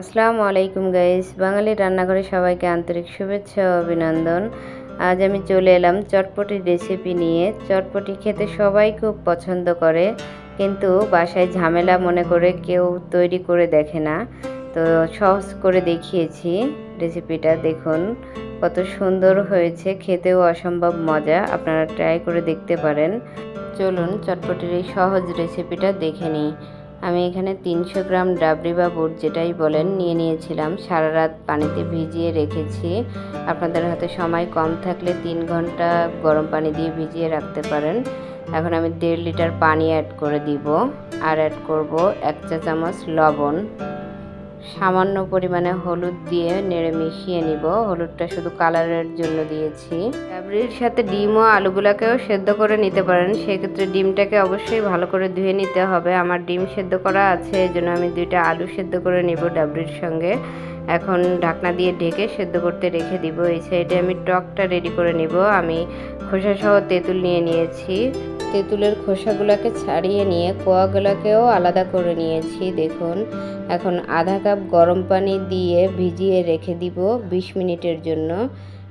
আসসালামু আলাইকুম গাইস। বাঙালি রান্নাঘরে সবাইকে আন্তরিক শুভেচ্ছা ও অভিনন্দন। আজ আমি চলে এলাম চটপটি রেসিপি নিয়ে। চটপটি খেতে সবাই খুব পছন্দ করে, কিন্তু বাসায় ঝামেলা মনে করে কেউ তৈরি করে দেখে না। তো সহজ করে দেখিয়েছি রেসিপিটা দেখুন, কত সুন্দর হয়েছে, খেতেও অসম্ভব মজা। আপনারা ট্রাই করে দেখতে পারেন। চলুন চটপটির এই সহজ রেসিপিটা দেখে নিই। আমি এখানে তিনশো গ্রাম ডাবরি বা বুট যেটাই বলেন নিয়ে নিয়েছিলাম। সারা রাত পানিতে ভিজিয়ে রেখেছি। আপনাদের হাতে সময় কম থাকলে তিন ঘণ্টা গরম পানি দিয়ে ভিজিয়ে রাখতে পারেন। এখন আমি দেড় লিটার পানি অ্যাড করে দিব। আর অ্যাড করব এক চা চামচ লবণ। সামান্য পরিমাণে হলুদ দিয়ে নেড়ে মিশিয়ে নিব। হলুদটা শুধু কালারের জন্য দিয়েছি। ডাবরির সাথে ডিম ও আলুগুলাকেও সেদ্ধ করে নিতে পারেন। সেক্ষেত্রে ডিমটাকে অবশ্যই ভালো করে ধুয়ে নিতে হবে। আমার ডিম সেদ্ধ করা আছে এই জন্য আমি দুইটা আলু সেদ্ধ করে নিব ডাবরির সঙ্গে। এখন ঢাকনা দিয়ে ঢেকে সেদ্ধ করতে রেখে দিব। এই সাইডে আমি টকটা রেডি করে নিব। আমি খোসা সহ তেঁতুল নিয়ে নিয়েছি। তেঁতুলের খোসাগুলোকে ছাড়িয়ে নিয়ে কোয়াগুলোকেও আলাদা করে নিয়েছি, দেখুন। এখন আধা কাপ গরম পানি দিয়ে ভিজিয়ে রেখে দিব বিশ মিনিটের জন্য।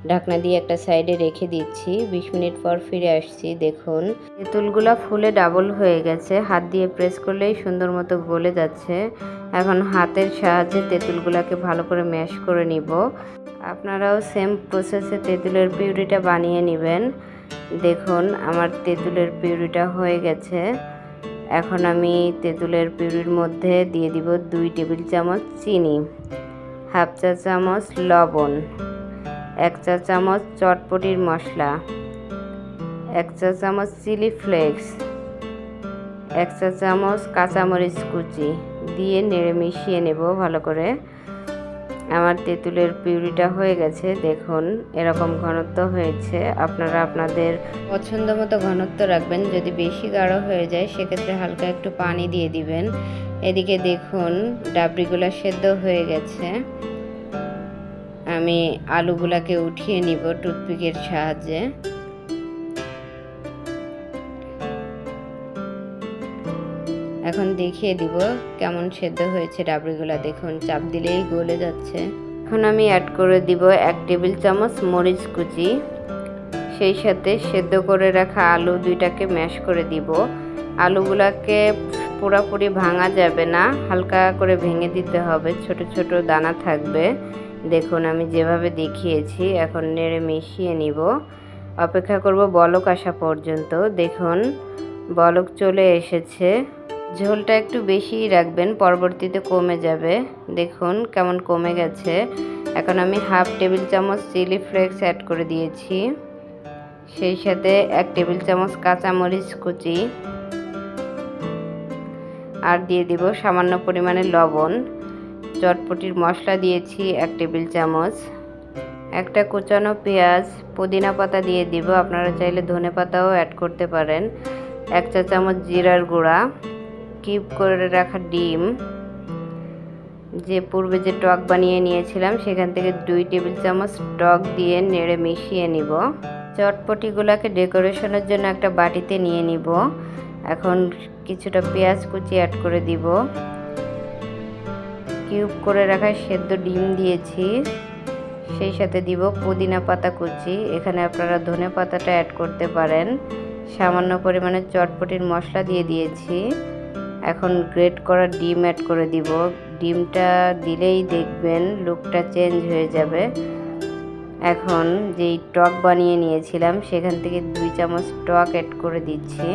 ঢাকনা দিয়ে একটা সাইডে রেখে দিচ্ছি। বিশ মিনিট পর ফিরে আসছি, দেখুন। তেঁতুলগুলো ফুলে ডাবল হয়ে গেছে। হাত দিয়ে প্রেস করলেই সুন্দর মতো গলে যাচ্ছে। এখন হাতের সাহায্যে তেঁতুলগুলোকে ভালো করে ম্যাশ করে নিব। আপনারাও সেম প্রসেসে তেঁতুলের পিউরিটা বানিয়ে নেবেন। দেখুন, আমার তেঁতুলের পিউরিটা হয়ে গেছে। এখন আমি তেঁতুলের পিউরির মধ্যে দিয়ে দিব দুই টেবিল চামচ চিনি, হাফ চা চামচ লবণ, এক চা চামচ চটপটির মশলা, এক চা চামচ চিলি ফ্লেক্স, এক চা চামচ কাঁচামরিচ কুচি দিয়ে নেড়ে মিশিয়ে নেব ভালো করে। আমার তেঁতুলের পিউরিটা হয়ে গেছে। দেখুন, এরকম ঘনত্ব হয়েছে। আপনারা আপনাদের পছন্দ মতো ঘনত্ব রাখবেন। যদি বেশি গাঢ় হয়ে যায়, সেক্ষেত্রে হালকা একটু পানি দিয়ে দিবেন। এদিকে দেখুন ডাবরিগুলো সেদ্ধ হয়ে গেছে। আমি আলুগুলাকে উঠিয়ে নিব টুথপিকের সাহায্যে। এখন দেখিয়ে দিব কেমন সেদ্ধ হয়েছে ডাবরিগুলো দেখুন, চাপ দিলেই গলে যাচ্ছে। এখন আমি অ্যাড করে দিব এক টেবিল চামচ মরিচ কুচি। সেই সাথে সেদ্ধ করে রাখা আলু দুইটাকে ম্যাশ করে দিব। আলুগুলাকে পুরাপুরি ভাঙা যাবে না, হালকা করে ভেঙে দিতে হবে। ছোট ছোট দানা থাকবে। দেখুন, আমি যেভাবে দেখিয়েছি, এখন নেড়ে মিশিয়ে নিব। অপেক্ষা করব বলক আসা পর্যন্ত। দেখুন, বলক চলে এসেছে। ঝোলটা একটু বেশিই রাখবেন, পরবর্তীতে কমে যাবে। দেখুন কেমন কমে গেছে। এখন আমি হাফ টেবিল চামচ চিলি ফ্লেক্স অ্যাড করে দিয়েছি। সেই সাথে এক টেবিল চামচ কাঁচামরিচ কুচি। আর দিয়ে দিব সামান্য পরিমাণে লবণ। চটপটির মশলা দিয়েছি এক টেবিল চামচ। একটা কুচানো পেঁয়াজ, পুদিনা পাতা দিয়ে দিব। আপনারা চাইলে ধনে পাতাও অ্যাড করতে পারেন। এক চা চামচ জিরার গুঁড়া। কিউব করে রাখা ডিম। যে পূর্বে যে টক বানিয়ে নিয়েছিলাম, সেখান থেকে দুই টেবিল চামচ টক দিয়ে নেড়ে মিশিয়ে নিব। চটপটিগুলোকে ডেকোরেশনের জন্য একটা বাটিতে নিয়ে নিব। এখন কিছুটা পেঁয়াজ কুচি অ্যাড করে দিব। কিউব করে রাখা সেদ্ধ ডিম দিয়েছি। সেই সাথে দিব পুদিনা পাতা কুচি। এখানে আপনারা ধনে পাতাটা অ্যাড করতে পারেন। সামান্য পরিমাণে চটপটির মশলা দিয়ে দিয়েছি। এখন গ্রেট করা ডিম অ্যাড করে দিব। ডিমটা দিলেই দেখবেন লুকটা চেঞ্জ হয়ে যাবে। এখন যেই টক বানিয়ে নিয়েছিলাম, সেখান থেকে দুই চামচ টক অ্যাড করে দিচ্ছি।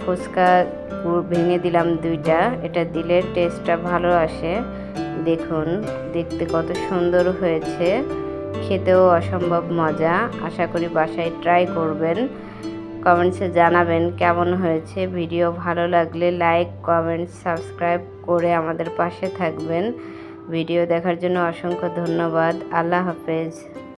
ফুচকা ভেঙে দিলাম দুইটা। এটা দিলে টেস্টটা ভালো আসে। দেখুন, দেখতে কত সুন্দর হয়েছে। খেতেও অসম্ভব মজা। আশা করি বাসায় ট্রাই করবেন। কমেন্টসে জানাবেন কেমন হয়েছে ভিডিও ভালো লাগলে লাইক, কমেন্ট, সাবস্ক্রাইব করে আমাদের পাশে থাকবেন। ভিডিও দেখার জন্য অসংখ্য ধন্যবাদ। আল্লাহ হাফেজ।